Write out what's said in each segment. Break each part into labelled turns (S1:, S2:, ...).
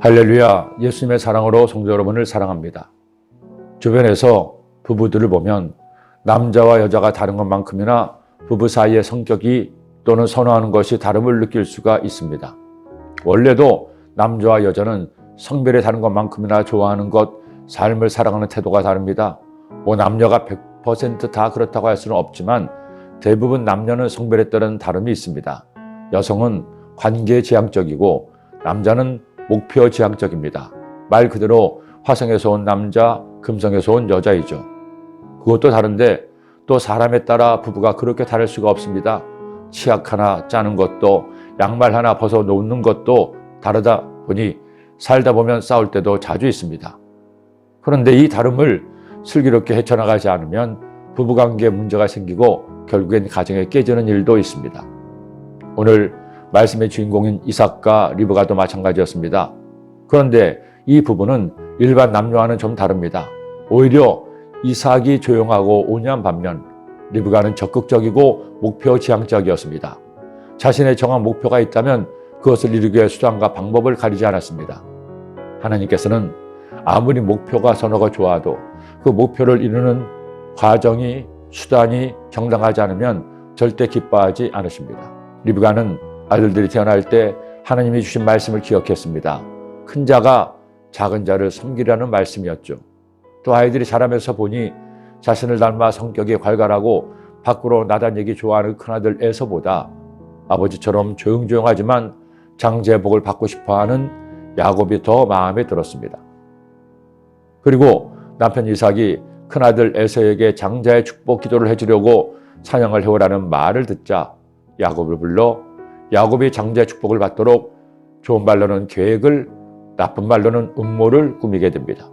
S1: 할렐루야, 예수님의 사랑으로 성도 여러분을 사랑합니다. 주변에서 부부들을 보면 남자와 여자가 다른 것만큼이나 부부 사이의 성격이 또는 선호하는 것이 다름을 느낄 수가 있습니다. 원래도 남자와 여자는 성별이 다른 것만큼이나 좋아하는 것, 삶을 살아가는 태도가 다릅니다. 뭐 남녀가 100%다 그렇다고 할 수는 없지만 대부분 남녀는 성별에 따른 다름이 있습니다. 여성은 관계 지향적이고 남자는 목표 지향적입니다. 말 그대로 화성에서 온 남자, 금성에서 온 여자이죠. 그것도 다른데 또 사람에 따라 부부가 그렇게 다를 수가 없습니다. 치약 하나 짜는 것도 양말 하나 벗어 놓는 것도 다르다 보니 살다 보면 싸울 때도 자주 있습니다. 그런데 이 다름을 슬기롭게 헤쳐나가지 않으면 부부관계에 문제가 생기고 결국엔 가정에 깨지는 일도 있습니다. 오늘 말씀의 주인공인 이삭과 리브가도 마찬가지였습니다. 그런데 이 부부는 일반 남녀와는 좀 다릅니다. 오히려 이삭이 조용하고 온유한 반면 리브가는 적극적이고 목표 지향적이었습니다. 자신의 정한 목표가 있다면 그것을 이루기 위해 수단과 방법을 가리지 않았습니다. 하나님께서는 아무리 목표가 선호가 좋아도 그 목표를 이루는 과정이 수단이 정당하지 않으면 절대 기뻐하지 않으십니다. 리브가는 아들들이 태어날 때 하나님이 주신 말씀을 기억했습니다. 큰 자가 작은 자를 섬기라는 말씀이었죠. 또 아이들이 자라면서 보니 자신을 닮아 성격이 괄괄하고 밖으로 나다니기 좋아하는 큰아들 에서보다 아버지처럼 조용조용하지만 장제복을 받고 싶어하는 야곱이 더 마음에 들었습니다. 그리고 남편 이삭이 큰아들 에서에게 장자의 축복 기도를 해주려고 사냥을 해오라는 말을 듣자 야곱을 불러 야곱이 장자의 축복을 받도록 좋은 말로는 계획을 나쁜 말로는 음모를 꾸미게 됩니다.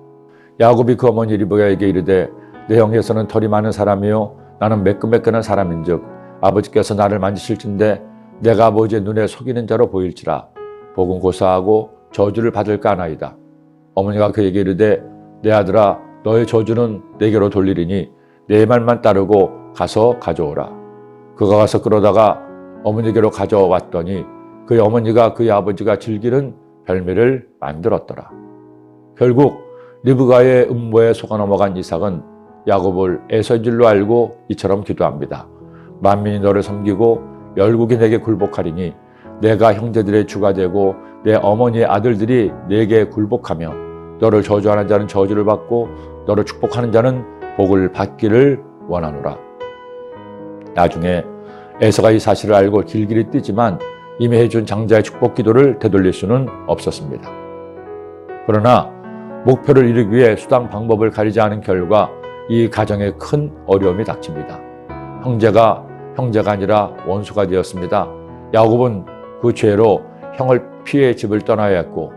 S1: 야곱이 그 어머니 리브가에게 이르되 내 형에서는 털이 많은 사람이요 나는 매끈매끈한 사람인즉 아버지께서 나를 만지실진데 내가 아버지의 눈에 속이는 자로 보일지라 복은 고사하고 저주를 받을까 하나이다. 어머니가 그에게 이르되 내 아들아 너의 저주는 내게로 돌리리니 내 말만 따르고 가서 가져오라. 그가 가서 끌어다가 어머니께로 가져왔더니 그의 어머니가 그의 아버지가 즐기는 별미를 만들었더라. 결국 리브가의 음모에 속아 넘어간 이삭은 야곱을 줄로 알고 이처럼 기도합니다. 만민이 너를 섬기고 열국이 내게 굴복하리니 내가 형제들의 주가 되고 내 어머니의 아들들이 내게 굴복하며 너를 저주하는 자는 저주를 받고 너를 축복하는 자는 복을 받기를 원하노라. 나중에 에서가 이 사실을 알고 길길이 뛰지만 이미 해준 장자의 축복 기도를 되돌릴 수는 없었습니다. 그러나 목표를 이루기 위해 수단 방법을 가리지 않은 결과 이 가정에 큰 어려움이 닥칩니다. 형제가 형제가 아니라 원수가 되었습니다. 야곱은 그 죄로 형을 피해 집을 떠나야 했고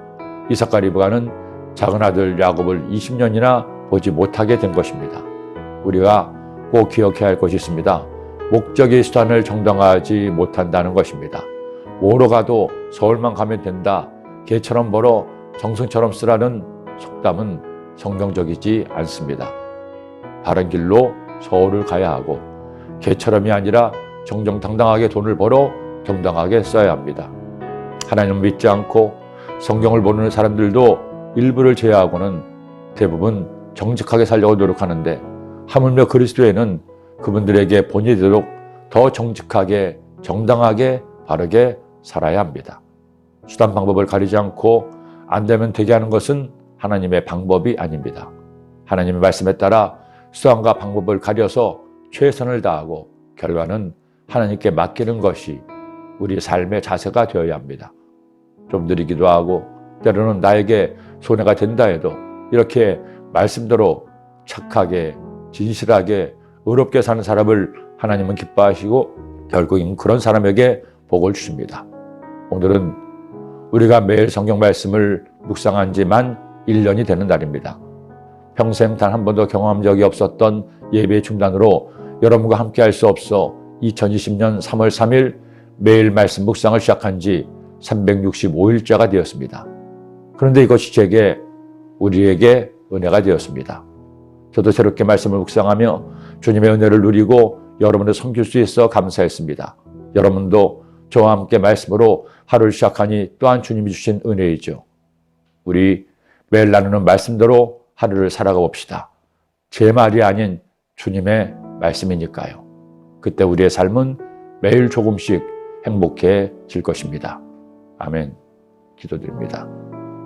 S1: 이삭과 리브가는 작은 아들 야곱을 20년이나 보지 못하게 된 것입니다. 우리가 꼭 기억해야 할 것이 있습니다. 목적의 수단을 정당화하지 못한다는 것입니다. 뭐로 가도 서울만 가면 된다. 개처럼 벌어 정승처럼 쓰라는 속담은 성경적이지 않습니다. 바른 길로 서울을 가야 하고 개처럼이 아니라 정정당당하게 돈을 벌어 정당하게 써야 합니다. 하나님을 믿지 않고 성경을 모르는 사람들도 일부를 제외하고는 대부분 정직하게 살려고 노력하는데 하물며 그리스도에는 그분들에게 되도록 더 정직하게 정당하게 바르게 살아야 합니다. 수단 방법을 가리지 않고 안 되면 되게 하는 것은 하나님의 방법이 아닙니다. 하나님의 말씀에 따라 수단과 방법을 가려서 최선을 다하고 결과는 하나님께 맡기는 것이 우리 삶의 자세가 되어야 합니다. 좀 느리기도 하고 때로는 나에게 손해가 된다 해도 이렇게 말씀대로 착하게 진실하게 의롭게 사는 사람을 하나님은 기뻐하시고 결국엔 그런 사람에게 복을 주십니다. 오늘은 우리가 매일 성경 말씀을 묵상한 지만 1년이 되는 날입니다. 평생 단 한 번도 경험한 적이 없었던 예배 중단으로 여러분과 함께 할 수 없어 2020년 3월 3일 매일 말씀 묵상을 시작한 지 365일째가 되었습니다. 그런데 이것이 제게 우리에게 은혜가 되었습니다. 저도 새롭게 말씀을 묵상하며 주님의 은혜를 누리고 여러분을 섬길 수 있어 감사했습니다. 여러분도 저와 함께 말씀으로 하루를 시작하니 또한 주님이 주신 은혜이죠. 우리 매일 나누는 말씀대로 하루를 살아가 봅시다. 제 말이 아닌 주님의 말씀이니까요. 그때 우리의 삶은 매일 조금씩 행복해질 것입니다. 아멘. 기도드립니다.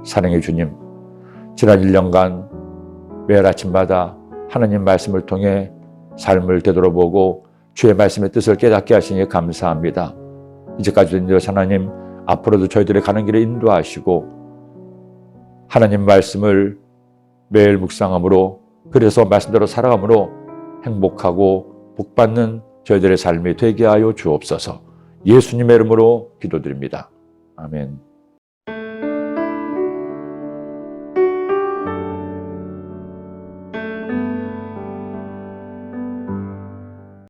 S1: 사랑의 주님, 지난 1년간 매일 아침마다 하나님 말씀을 통해 삶을 되돌아보고 주의 말씀의 뜻을 깨닫게 하시니 감사합니다. 이제까지 된 하나님, 앞으로도 저희들의 가는 길에 인도하시고 하나님 말씀을 매일 묵상함으로 그래서 말씀대로 살아감으로 행복하고 복받는 저희들의 삶이 되게 하여 주옵소서. 예수님의 이름으로 기도드립니다. 아멘.